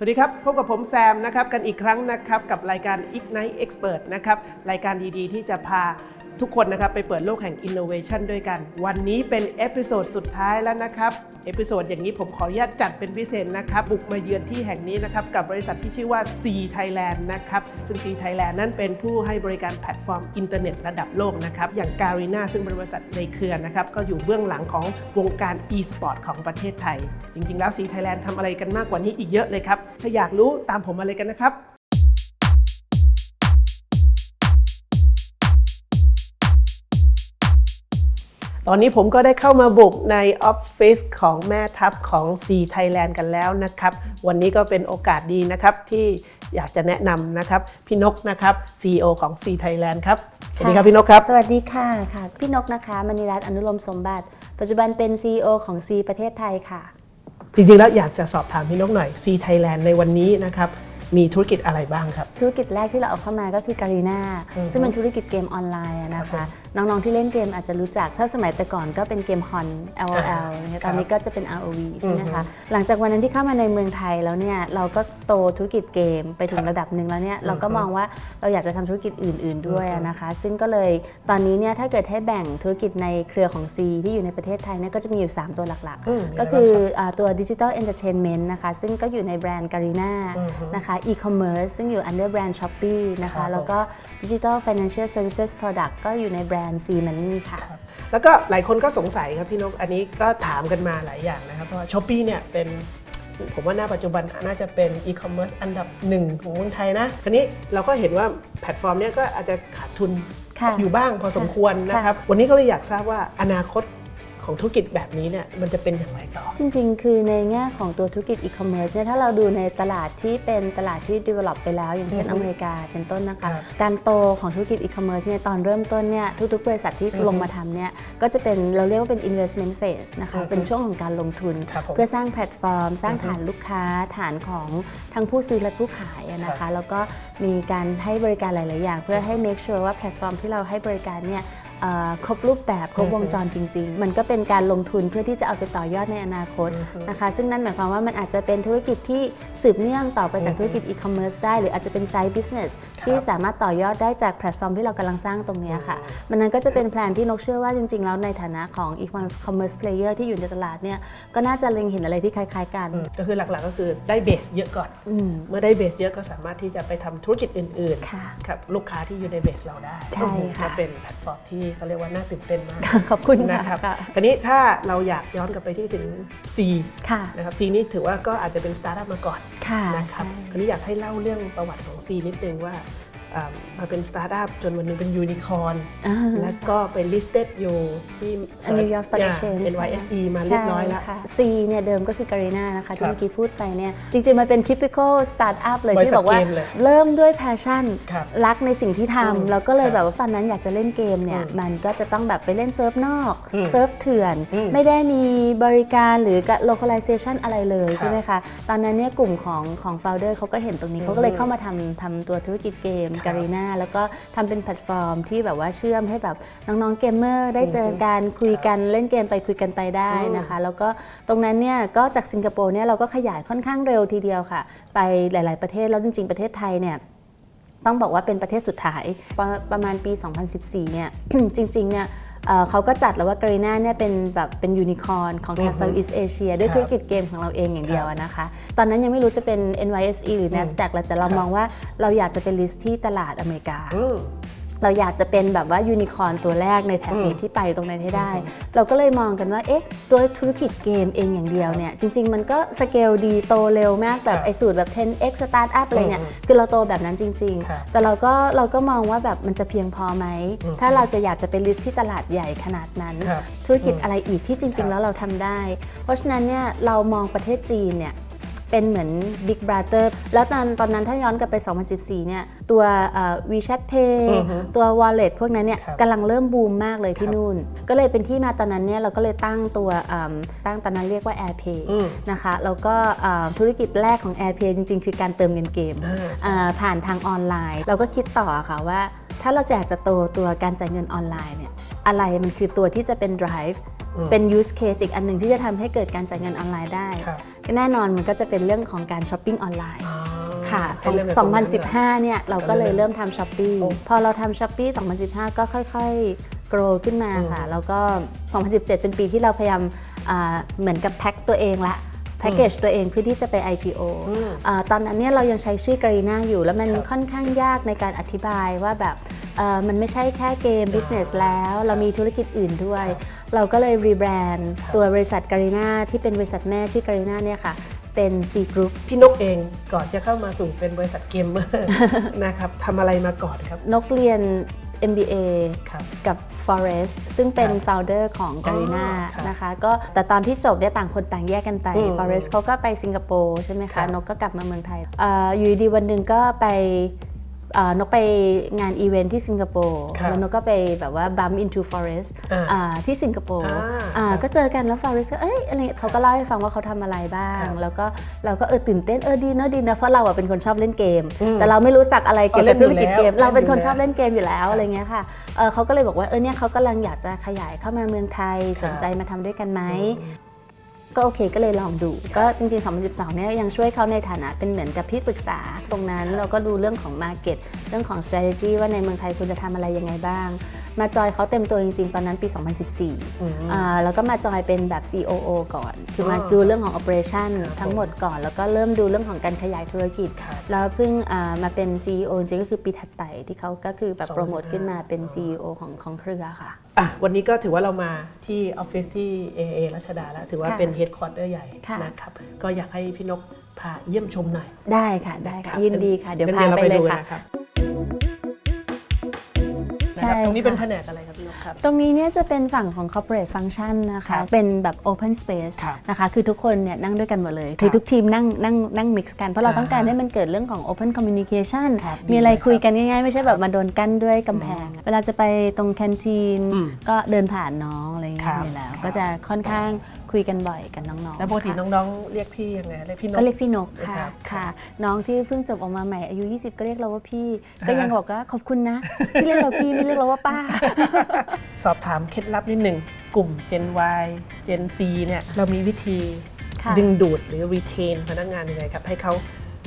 สวัสดีครับ พบกับผมแซมนะครับ กันอีกครั้งนะครับ กับรายการ Ignite Expert นะครับ รายการดีๆ ที่จะพา ทุกคนนะครับไปเปิดโลกแห่ง Innovation ด้วยกัน วันนี้เป็นเอพิโซดสุดท้ายแล้วนะครับเอพิโซดอย่างนี้ผมขออนุญาตจัดเป็นพิเศษนะครับ บุกมาเยือนที่แห่งนี้นะครับ กับบริษัทที่ชื่อว่า C Thailand นะครับ ซึ่ง C Thailand นั้นเป็นผู้ให้บริการแพลตฟอร์มอินเทอร์เน็ตระดับโลกนะครับ อย่างการีนาซึ่งเป็นบริษัทในเครือนะครับ ก็อยู่เบื้องหลังของวงการ e-sport ของประเทศไทย จริง ๆ แล้ว C Thailand ทำอะไรกันมากกว่านี้อีกเยอะเลยครับ ถ้าอยากรู้ตามผมมาเลยกันนะครับ ตอนนี้ผมก็ได้เข้ามาบุกในออฟฟิศของแม่ทัพของ C Thailand กันแล้วนะครับ วันนี้ก็เป็นโอกาสดีนะครับที่อยากจะแนะนำนะครับ พี่นกนะครับ CEO ของ C Thailand ครับ สวัสดีครับพี่นกครับ สวัสดีค่ะค่ะ พี่นกนะคะมณีรัตน์อนุโลมสมบัติ ปัจจุบันเป็น CEO ของ C ประเทศไทยค่ะ จริงๆแล้วอยากจะสอบถามพี่นกหน่อย C Thailand ในวันนี้นะครับมีธุรกิจอะไรบ้างครับ ธุรกิจแรกที่เราเอาเข้ามาก็คือการีนาอือฮึซึ่งเป็นธุรกิจเกมออนไลน์อะนะครัคะบน้องๆที่เล่นเกมอาจจะรู้จักถ้าสมัยแต่ก่อนก็เป็นเกมฮอน LOL อ่านะคะตอนนี้ก็จะเป็น ROV ใช่ไหมอือฮึคะ หลังจากวันนั้นที่เข้ามาในเมืองไทยแล้วเนี่ยเราก็โตธุรกิจเกมไปถึครังบระดับหนึ่งแล้วเนี่ยเราก็อือฮึมองว่าเราอยากจะทำธุรกิจอื่น ๆด้วยอือฮึอะนะคะ ซึ่งก็เลยตอนนี้เนี่ยถ้าเกิดให้แบ่งธุรกิจในเครือของ C ที่อยู่ในประเทศไทยเนี่ยก็จะมีอยู่ 3 ตัวหลักอืมๆก็คืออ่าตัว Digital Entertainment นะคะซึ่งก็อยู่ในแบรนด์ Garena อือฮึนะคะ E-commerce ซึ่งอยู่ under แบรนด์ Shopee นะครัคะบแล้วก็ Digital Financial Services Product ก็อยู่ในแบรนด์ C Money ค่ะ แล้วก็หลายคนก็สงสัยครับพี่นก อันนี้ก็ถามกันมาหลายอย่างนะครับ เพราะว่าช้อปปีเนี่ยเป็นผมว่าหน้าปัจจุบันน่าจะเป็นอีคอมเมิร์ซอันดับหนึ่งของเมืองไทยนะทีนี้เราก็เห็นว่าแพลตฟอร์มเนี้ยก็อาจจะขาดทุนค่ะอยู่บ้างพอสมควรนะครับ วันนี้ก็เลยอยากทราบว่าอนาคต ของธุรกิจแบบนี้เนี่ยมันจะเป็นอย่างไรต่อ จริงๆ คือในแง่ของตัวธุรกิจ e-commerce เนี่ยถ้าเราดูในตลาดที่เป็นตลาดที่ develop ไปแล้ว อย่างเช่นอือฮึอเมริกาเป็นต้นนะคะ ครับการโตของธุรกิจ e-commerce เนี่ยตอนเริ่มต้นเนี่ยทุกๆ บริษัทที่อือฮึลงมาทำเนี่ยก็จะเป็นเราเรียกว่าเป็น investment phase นะคะอือฮึ เป็นช่วงของการลงทุน ครับผม เพื่อสร้างแพลตฟอร์ม สร้างอือฮึฐานลูกค้า ฐานของทั้งผู้ซื้อและผู้ขายอะนะครัคะ บแล้วก็มีการให้บริการหลาย ๆ อย่าง เพื่อให้ make sure ว่าแพลตฟอร์มที่เราให้บริการเนี่ยเอ่อ ครบรูปแบบครบวงจรจริง ๆ มันก็เป็นการลงทุนเพื่อที่จะเอาไปต่อยอดในอนาคตอือฮึนะคะ ซึ่งนั่นหมายความว่ามันอาจจะเป็นธุรกิจที่สืบเนื่องต่อไปจากอือฮึธุรกิจ e-commerce ได้ หรืออาจจะเป็น side business ที่สามารถต่อยอดได้จากแพลตฟอร์มที่เรากำลังสร้างตรงเนี้ยค่ะ มันนั้นก็จะเป็นแผนที่นกเชื่อว่าจริง ๆ แล้วในฐานะของ e-commerce player ที่อยู่ในตลาดเนี่ยก็น่าจะเล็งเห็นอะไรที่คล้าย ๆ กันอืมก็คือหลักๆก็คือได้เบสเยอะก่อนอืมเมื่อได้เบสเยอะก็สามารถที่จะไปทำธุรกิจอื่นค่ะๆกับลูกค้าที่อยู่ในเบสเราได้ใช่ค่ะก็เป็นแพลตฟอร์มที่เขาเรียกว่าน่าตื่นเต้นมากขอบคุณนะค่ะครับค่ะคราวนี้ถ้าเราอยากย้อนกลับไปที่ถึง C ค่ะนะครับ C นี่ถือว่าก็อาจจะเป็นสตาร์ทอัพมาก่อนค่ะนะครับใช่คราวนี้อยากให้เล่าเรื่องประวัติของ C นิดนึงว่าอ่า มาเป็นสตาร์ทอัพจนวันหนึงเป็นยูนิคอร์นอ่าแล้วก็ไป listed อยู่ที่ New York Stock อ่า Exchange NYSE มาเรียบร้อยแล้วใช่ค่ะ C เนี่ยเดิมก็คือการีนานะคะครัที่บเมื่อกี้พูดไปเนี่ยจริงๆ มันเป็น typical startup เลยบริษัทที่บอกว่าเกมเลยเริ่มด้วย passion ครับรักในสิ่งที่อืมทำแล้วก็เลยครับแบบว่าตอนนั้นอยากจะเล่นเกมเนี่ยอืมมันก็จะต้องแบบไปเล่นเซิร์ฟนอกอืมเซิร์ฟเถื่อนอืมไม่ได้มีบริการหรือ localization อะไรเลยครับใช่ไหมคะตอนนั้นเนี่ยกลุ่มของของ founder เขาก็เห็นตรงนี้อืมเขาก็เลยเข้ามาทำทำตัวธุรกิจเกมครับการีนาแล้วก็ทำเป็นแพลตฟอร์มที่แบบว่าเชื่อมให้แบบน้องๆเกมเมอร์ได้เจอกันคุยกันเล่นเกมไปคุยกันไปได้นะคะ แล้วก็ตรงนั้นเนี่ยก็จากสิงคโปร์เนี่ยเราก็ขยายค่อนข้างเร็วทีเดียวค่ะ ไปหลาย ๆประเทศแล้วจริง ๆ ประเทศไทยเนี่ย ต้องบอกว่าเป็นประเทศสุดท้ายประประมาณปี 2014 เนี่ย จริงๆ เนี่ยเอ่อเขาก็จัดแล้วว่ากรีนาเนี่ยเป็นแบบเป็นยูนิคอร์นของทางอือฮึ Southeast Asia ด้วยครับธุรกิจเกมของเราเองอย่างเดียวอะนะคะ ตอนนั้นยังไม่รู้จะเป็น NYSE หรือ NASDAQ แล้วแต่เราครับมองว่าเราอยากจะเป็นลิสต์ที่ตลาดอเมริกา อืม เราอยากจะเป็นแบบว่ายูนิคอร์นตัวแรกในแถบนี้อืมที่ไปตรงนั้นให้ได้ เราก็เลยมองกันว่า เอ๊ะ ตัวธุรกิจเกมเองอย่างเดียวเนี่ย จริง ๆ มันก็สเกลดีโตเร็วมากแบบครับไอ้สูตรแบบ 10x startup อะไรเนี่ยอืมคือเราโตแบบนั้นจริงครับๆแต่เราก็เราก็มองว่าแบบมันจะเพียงพอไหมอืมถ้าเราจะอยากจะเป็นลิสต์ที่ตลาดใหญ่ขนาดนั้นครับธุรกิจอืมอะไรอีกที่จครัริงบๆแล้วเราทำได้ เพราะฉะนั้นเนี่ยเรามองประเทศจีนเนี่ย เป็นเหมือน Big Brother แล้วตอนตอนนั้นถ้าย้อนกลับไป 2014 เนี่ย ตัวเอ่อ WeChat Pay อือฮึตัว Wallet พวกนั้นเนี่ยครับกำลังเริ่มบูมมากเลยที่ครับนู่น ก็เลยเป็นที่มาตอนนั้นเนี่ยเราก็เลยตั้งตัวเอิ่มตั้งตอนนั้นเรียกว่า AirPay อืมนะคะ แล้วก็เอ่อธุรกิจแรกของ AirPay จริง ๆ คือการเติมเงินเกมอ่าใช่อ่าผ่านทางออนไลน์ เราก็คิดต่อค่ะว่า ถ้าเราจะอยากจะโตตัวการจ่ายเงินออนไลน์เนี่ย อะไรมันคือตัวที่จะเป็น drive อืมเป็น use case อีกอันหนึ่งที่จะทำให้เกิดการจ่ายเงินออนไลน์ได้ครับก็แน่นอนมันก็จะเป็นเรื่องของการช้อปปิ้งออนไลน์อ๋อค่ะขให้องเริ่มจากตรงนั้นก่อน2015 เนี่ย เราก็เลยเริ่มทำช้อปปี้โอ้พอเราทำช้อปปี้2015 ก็ค่อยๆ grow ขึ้นมาค่ะอืมแล้วก็ 2017 เป็นปีที่เราพยายามอ่าเหมือนกับแพ็คตัวเองละแพ็กเกจตัวเองเพื่อที่จะไป IPO อืมอ่าตอนนั้นเนี่ยเรายังใช้ชื่อการีนาอยู่ แล้วมันครับค่อนข้างยากในการอธิบายว่าแบบเอ่อ มันไม่ใช่แค่เกม business แล้ว เรามีธุรกิจอื่นด้วย เราก็เลยรีแบรนด์ตัวบริษัทการีนาที่เป็นบริษัทแม่ชื่อการีนาเนี่ยค่ะเป็น C Group พี่นกเองก่อนจะเข้ามาสู่เป็นบริษัทเกมเมอร์นะครับทำอะไรมาก่อนครับ นกเรียน MBA ครับกับ Forest ซึ่งเป็นครับ founder ของ Garena ครับนะคะก็แต่ตอนที่จบเนี่ยต่างคนต่างแยกกันไปอืม Forest เขาก็ไปสิงคโปร์ใช่ไหมครัคะบนกก็กลับมาเมืองไทยเอออยู่ดีๆวันหนึ่งก็ไป เอ่อนกไปงานอีเวนท์ที่สิงคโปร์ครับแล้วนกก็ไปแบบว่า bump into Forest อ่าอ่าที่สิงคโปร์อ่าอ่าครับก็เจอกันแล้ว Forest ก็เอ้ยอะไรเขาก็เล่าให้ฟังว่าเขาทำอะไรบ้างครับแล้วก็เราก็เออตื่นเต้นเออดีเนอะดีนะเพราะเราอะเป็นคนชอบเล่นเกม อืมแต่เราไม่รู้จักอะไรเกี่ยวกับอ๋อเล่ธุนรอยู่กิจเกม แล้วเราเป็นคนเล่นอยู่ชอบแล้วเล่นเกมอยู่แล้วอะไรเงี้ยค่ะเออเขาก็เลยบอกว่าเออเนี่ยเขากำลังอยากจะขยายเข้ามาเมืองไทยครับสนใจมาทำด้วยกันไหม ก็โอเคก็เลยลองดู ก็จริง ๆ 2012 เนี่ยยังช่วยเขาในฐานะเป็นเหมือนกับที่ปรึกษา ตรงนั้นเราก็ดูเรื่องของ Market เรื่องของ strategy ว่าในเมืองไทยควรจะทำอะไรยังไงบ้าง มาจอยเขาเต็มตัวจริง ๆ ตอนนั้นปี 2014อืมอ่าแล้วก็มาจอยเป็นแบบ COO ก่อน คือมาอ๋อดูเรื่องของ operation ครับทั้งหมดก่อน แล้วก็เริ่มดูเรื่องของการขยายธุรกิจครับ แล้วเพิ่งอ่ามาเป็น CEO จริงๆก็คือปีถัดไปที่เขาก็คือแบบ2015โปรโมทขึ้นมาเป็น CEO ของของเครือค่ะอะ วันนี้ก็ถือว่าเรามาที่ออฟฟิศที่ AA รัชดาแล้ว ถือว่าค่ะเป็นเฮดค q u เตอร์ใหญ่ค่ะนะครับ ก็อยากให้พี่นกพาเยี่ยมชมหน่อย ได้ค่ะได้ครัค่ะบยินดีค่ะ เดี๋ยวงั้นพาราไปเลยดูค่ะนะครับนะครับใช่ตรงนี้เป็นค่ะแผนกอะไร ครับพี่นกครับ ตรงนี้เนี่ยจะเป็นฝั่งของ corporate function นะครัคะบเป็นแบบ open space ครับนะคะ คือทุกคนเนี่ยนั่งด้วยกันหมดเลยครับคือทุกทีมนั่งนั่งนั่ง mix กัน เพราะเราอ่าต้องการให้มันเกิดเรื่องของ open communication ครับมีอะไรดีเลยคุยกันง่ายๆ ไม่ใช่แบบมาโดนกั้นด้วยกำแพง เวลาจะไปตรงแคนทีนอืมก็เดินผ่านน้องอะไรอย่างเงี้ครัยบอยู่แล้วครับก็จะค่อนข้าง คุยกันบ่อยกับน้องๆแล้วปกติค่ะน้องๆ เรียกพี่ยังไงเรียกพี่นก ก็เรียกพี่นกค่ะครับค่ะ น้องที่เพิ่งจบออกมาใหม่อายุ 20 ก็เรียกเราว่าพี่ ก็ยังบอกว่าขอบคุณนะที่เรียกเราพี่ไม่เรียกเราว่าป้า สอบถามเคล็ดลับนิดหนึ่งกลุ่ม Gen Y Gen Z เนี่ยเรามีวิธีค่ะ ดึงดูดหรือ retain พนักงานยังไงครับ ให้เขา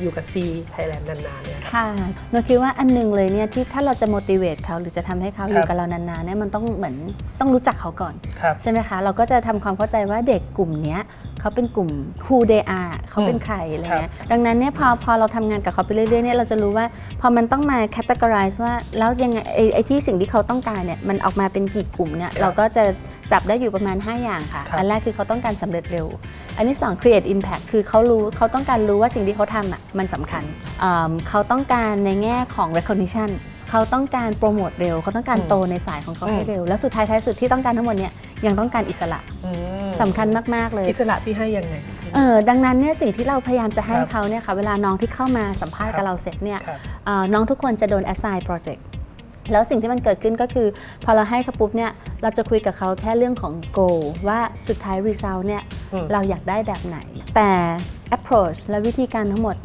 อยู่กับ C Thailand นานๆเนี่ยครับค่ะหนูคิดว่าอันหนึงเลยเนี่ยที่ถ้าเราจะ motivate เขาหรือจะทำให้เขาครับอยู่กับเรานานๆเนี่ยมันต้องเหมือนต้องรู้จักเขาก่อนครับใช่ไหมคะเราก็จะทำความเข้าใจว่าเด็กกลุ่มเนี้ยเขาเป็นกลุ่ม who they are เขาเป็นใครอะไรเงี้ยดังนั้นเนี่ยพอพอเราทำงานกับเขาไปเรื่อยๆเนี่ยเราจะรู้ว่าพอมันต้องมา categorize ว่าแล้วยังไงไอ้ไอ้ที่สิ่งที่เขาต้องการเนี่ยมันออกมาเป็นกี่กลุ่มเนี่ยเราก็จะจับได้อยู่ประมาณ 5 อย่างค่ะครับอันแรกคือเขาต้องการสำเร็จเร็ว อันที่สอง create impact คือเขารู้เขาต้องการรู้ว่าสิ่งที่เขาทำอะมันสำคัญอืมเขาต้องการในแง่ของ recognition เขาต้องการโปรโมทเร็ว เขาต้องการอืมโตในสายของเขาให้อืมเร็ว แล้วสุดท้ายท้ายสุดที่ต้องการทั้งหมดเนี่ยยังต้องการอิสระอืมสำคัญมาก ๆ เลย อิสระที่ให้ยังไงเออดังนั้นเนี่ยสิ่งที่เราพยายามจะให้ครับเขาเนี่ยค่ะเวลาน้องที่เข้ามาสัมภาษณ์ครับกับเราเสร็จเนี่ยครับเอ่อน้องทุกคนจะโดน assign project แล้วสิ่งที่มันเกิดขึ้นก็คือ พอเราให้เขาปุ๊บเนี่ยเราจะคุยกับเขาแค่เรื่องของ goal ว่าสุดท้าย result เนี่ยอืมเราอยากได้แบบไหน แต่ approach และวิธีการทั้งหมด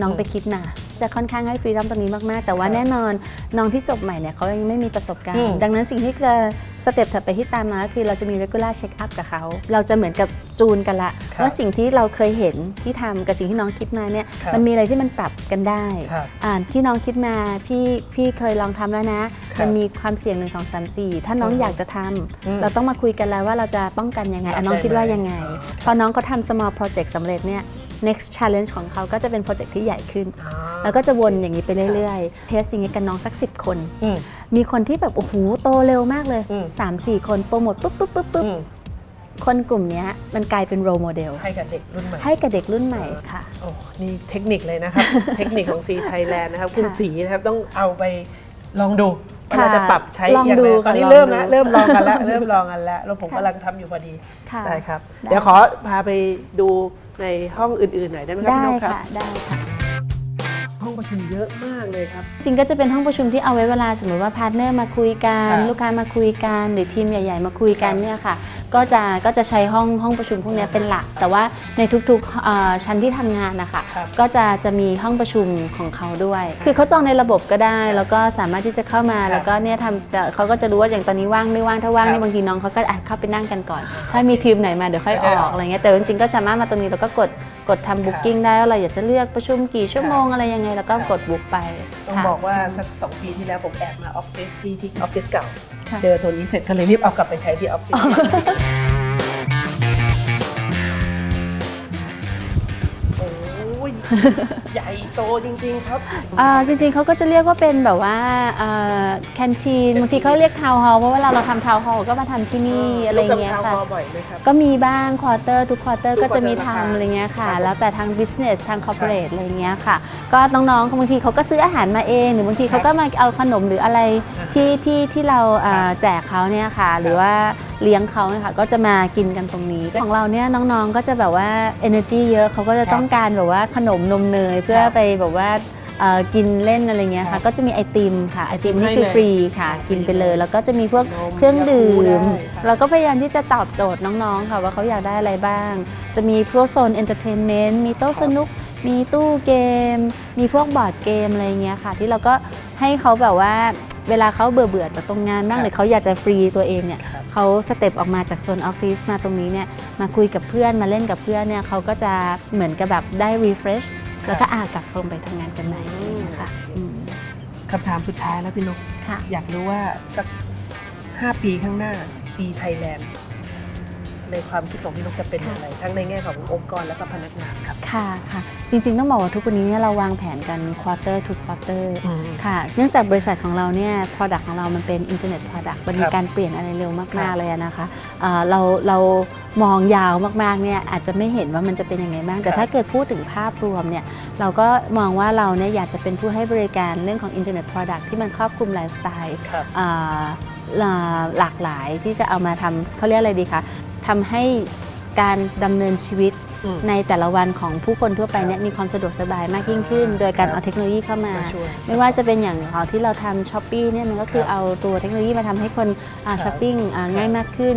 น้องอืมไปคิดมา จะค่อนข้างให้ฟรีด o m ตรงนี้มาก ๆ แต่ว่าครับแน่นอนน้องที่จบใหม่เนี่ยเขายังไม่มีประสบการอืณ์มดังนั้นสิ่งที่จะสเต็ปถัดไปที่ตามมาก็คือเราจะมี regular check up กับเขา เราจะเหมือนกับจูนกันละครับว่าสิ่งที่เราเคยเห็นที่ทำกับสิ่งที่น้องคิดมาเนี่ยครับมันมีอะไรที่มันปรับกันได้ครับอ่านที่น้องคิดมาพี่พี่เคยลองทำแล้วนะครับมันมีความเสี่ยง1 2 3 4ถ้าน้องอืมอยากจะทอืมำเราต้องมาคุยกันแล้วว่าเราจะป้องกันยังไงอะน้องคิดว่ายังไงอ๋อพอน้องเขาทำ small project สำเร็จเนี่ย next challenge ของเขาก็จะเป็นโปรเจกต์ที่ใหญ่ขึ้นอ่าแล้วก็จะวนอย่างนี้ไปเรื่อยๆ เทสอย่างนี้กันน้องสัก 10 คนอืมมีคนที่แบบโอ้โหโตเร็วมากเลยอืม3-4 คนโปรโมทปุ๊บปุ๊บปุ๊บปุ๊บอืมคนกลุ่มเนี้ยมันกลายเป็น role model ให้กับเด็กรุ่นใหม่ให้กับเด็กรุ่นใหม่ค่ะโอ้นี่เทคนิคเลยนะครับ เทคนิคของซีไทยแลนด์นะครับ คุณค่ะสีนะครับต้องเอาไปลองดูว่าค่ะเราจะปรับใช้ลองอย่างดูไรตอนนี้ค่ะเริ่มลองนะดูเริ่มลองกันแล้วเริ่มลองกันแล้วแล้วผมค่ะกำลังทำอยู่พอดีค่ะได้ครับได้เดี๋ยวขอพาไปดู ในห้องอื่นๆหน่อยได้ไหมครับได้พี่นกครับ ค่ะได้ค่ะห้องห้องประชุมเยอะมากเลยครับ จริงก็จะเป็นห้องประชุมที่เอาไว้เวลาสมมติว่าพาร์ทเนอร์มาคุยกัน ครับลูกค้ามาคุยกัน หรือทีมใหญ่ ๆ มาคุยกันครับเนี่ยค่ะก็จะก็จะใช้ห้องห้องประชุมพวกเนี้ยเป็นหลัก แต่ว่าในทุกๆเอ่อชั้นที่ทำงานนะคะครับก็จะจะมีห้องประชุมของเขาด้วย คือเขาจองในระบบก็ได้ แล้วก็สามารถที่จะเข้ามาครับแล้วก็เนี่ยทำแต่เขาก็จะรู้ว่าอย่างตอนนี้ว่างไม่ว่างถ้าว่างครับเนี่ยบางทีน้องเขาก็อาจเข้าไปนั่งกันก่อน ถ้ามีทีมไหนมาเดี๋ยวค่อยอได้อออกกอะไรเงี้ยแต่จริงๆก็สามารถมาตรงนี้แล้วก็กดกดทำบุ๊กิ้งได้ว่าเราอยากจะเลือกประชุมกี่ชั่วโมงอะไรยังไงแล้วก็ครับกดบุ๊กไปต้องค่ะบอกว่าสักสองปีที่แล้วผมแอบมาออฟฟิศที่ที่ออฟฟิศเก่าค่ะ เจอตัวนี้เสร็จก็เลยรีบเอากลับไปใช้ที่ออฟฟิศ ใหญ่โตจริงๆครับอ่าจริงๆเขาก็จะเรียกว่าเป็นแบบว่าแคนทีนบางทีเขาเรียกทาวน์ฮอลล์เพราะเวลาเราทำทาวน์ฮอลล์ก็มาทำที่นี่อะไรอย่างเงี้ยลูกกับค่ะทาวน์ฮอลล์บ่อยไหมครับ ก็มีบ้างควอเตอร์ทุกควอเตอร์ทุกก็จะมี quarter ราคาทำอะไรเงี้ยค่ะครับแล้วแต่ทาง business ทาง corporate อะไรเงี้ยค่ะ ก็น้องๆบางทีเขาก็ซื้ออาหารมาเอง หรือบางทีเขาก็มาเอาขนมหรืออะไรอ่าฮะที่ที่ที่เราอ่าครับแจกเขาเนี่ยค่ะ หรือว่า เลี้ยงเขาเนี่ยค่ะก็จะมากินกันตรงนี้ของเราเนี่ยน้องๆก็จะแบบว่า energy เยอะเขาก็จะครับต้องการแบบว่าขนมนมเนยเพื่อครับไปแบบว่าเอ่อกินเล่นอะไรเงี้ยครัค่ะบก็จะมีไอติมค่ะไอติมนี่ให้คือเลยฟรีค่ะฟรีกินไปเลยเลย แล้วก็จะมีพวกนมเครื่องดื่ยาคูได้มครับเราก็พยายามที่จะตอบโจทย์น้องๆค่ะว่าเขาอยากได้อะไรบ้าง จะมีพวกโซนเอนเตอร์เทนเมนต์มีโต๊ะครับสนุก มีตู้เกม มีพวกบอร์ดเกมอะไรเงี้ยค่ะ ที่เราก็ให้เขาแบบว่า เวลาเขาเบื่อเบื่อๆจากตรงงานบ้างครับหรือเขาอยากจะฟรีตัวเองเนี่ยครับเขาสเต็ปออกมาจากโซนออฟฟิศมาตรงนี้เนี่ยมาคุยกับเพื่อนมาเล่นกับเพื่อนเนี่ยเขาก็จะเหมือนกับแบบได้รีเฟรชครับแล้วก็อากลับลงไปทำงานกันใหม่อะไรเงี้ยค่ะอืมคำถามสุดท้ายแล้วพี่นกค่ะอยากรู้ว่าสัก 5 ปีข้างหน้า C Thailand ในความคิดของพี่นกจะเป็นอย่างไร ทั้งในแง่ขององค์กรและก็พนักงานครับ ค่ะค่ะ จริงๆ ต้องบอกว่าทุกวันนี้เนี่ยเราวางแผนกัน quarter to quarter ค่ะ เนื่องจากบริษัทของเราเนี่ย product ของเรามันเป็น internet product มันมีครับการเปลี่ยนอะไรเร็วครัมากบ ๆเลยอะนะคะเอ่อเราเรามองยาวมากๆเนี่ยอาจจะไม่เห็นว่ามันจะเป็นยังไงบ้าง แต่ครับ ถ้าเกิดพูดถึงภาพรวมเนี่ยเราก็มองว่าเราเนี่ยอยากจะเป็นผู้ให้บริการเรื่องของ internet product ที่มันครอบคลุมไลฟ์สไตล์ ครับ อ่าอ่าหลากหลายที่จะเอามาทำเขาเรียกอะไรดีคะทำให้การดำเนินชีวิตอืม ในแต่ละวันของผู้คนทั่วไปเนี่ยครับมีความสะดวกสบายมากยิ่งขึ้น โดยการครับเอาเทคโนโลยีเข้ามามาช่วยไม่ว่าจะเป็นอย่างของที่เราทำช้อปปี้เนี่ยมันก็คือครับเอาตัวเทคโนโลยีมาทำให้คนอ่าครับช้อปปิ้งอ่าง่ายมากขึ้น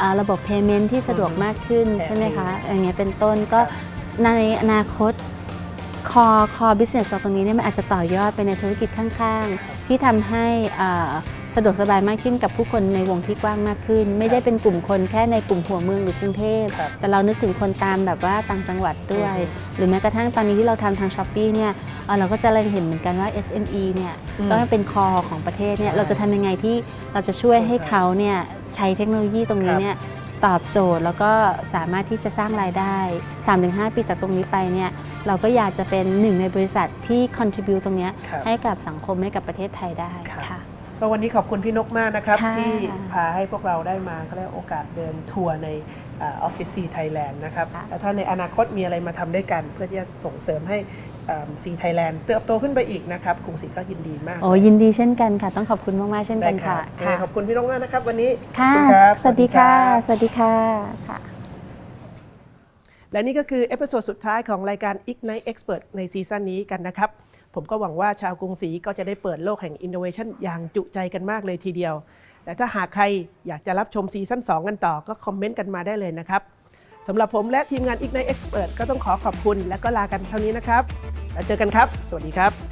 อ่าระบบ payment ที่สะดวกอือฮึมากขึ้นแชร์ใช่ไหมคะเงินอย่างเงี้ยเป็นต้นก็ครับในอนาคตคอคอบิสเนสตรงนี้เนี่ยมันอาจจะต่อยอดไปในธุรกิจข้างๆ ที่ทำให้อ่า สะดวกสบายมากขึ้นกับผู้คนในวงที่กว้างมากขึ้น ไม่ได้เป็นกลุ่มคนแค่ในกลุ่มหัวเมืองหรือกรุงเทพครับแต่เรานึกถึงคนตามแบบว่าต่างจังหวัดด้วยอืมหรือแม้กระทั่งตอนนี้ที่เราทำทางช้อปปีเนี่ยเอ่อเราก็จะเล็งเห็นเหมือนกันว่า SME เนี่ยอืม ก็เป็นคอของประเทศเนี่ยใช่เราจะทำยังไงที่เราจะช่วยให้ครับเขาเนี่ยใช้เทคโนโลยีตรงนี้ครับเนี่ยตอบโจทย์แล้วก็สามารถที่จะสร้างรายได้ 3-5 ปีจากตรงนี้ไปเนี่ยเราก็อยากจะเป็นหนึ่งในบริษัทที่ contribute ตรงเนี้ย ครับ ให้กับสังคมให้กับประเทศไทยได้ครับ ค่ะ ก็วันนี้ขอบคุณพี่นกมากนะครับ ค่ะ ที่พาให้พวกเราได้มาเขาเรียกโอกาสเดินทัวร์ในออฟฟิศซีไทยแลนด์นะครับค่ะแล้วถ้าในอนาคตมีอะไรมาทำด้วยกัน เพื่อที่จะส่งเสริมให้ซีไทยแลนด์เติบโตขึ้นไปอีกนะครับกรุงศรีก็ยินดีมากโอ้ยินดีเช่นกันค่ะ ต้องขอบคุณมากๆเช่นได้กันครัค่ะบขอบคุณพี่นกมากนะครับ วันนี้ค่ะ ขอบณรับสวัสดีค่ะ รับ สวัสดีค่ะค่ะ และนี่ก็คือเอพิโซดสุดท้ายของรายการ Ignite Expert ในซีซั่นนี้กันนะครับ ผมก็หวังว่าชาวกรุงศรีก็จะได้เปิดโลกแห่งอินโนเวชันอย่างจุใจกันมากเลยทีเดียว แต่ถ้าหากใครอยากจะรับชมซีซั่น2 กันต่อก็คอมเมนต์กันมาได้เลยนะครับสำหรับผมและทีมงาน Ignite Expert ก็ต้องขอขอบคุณ และก็ลากันเท่านี้นะครับ แล้วเจอกันครับ สวัสดีครับ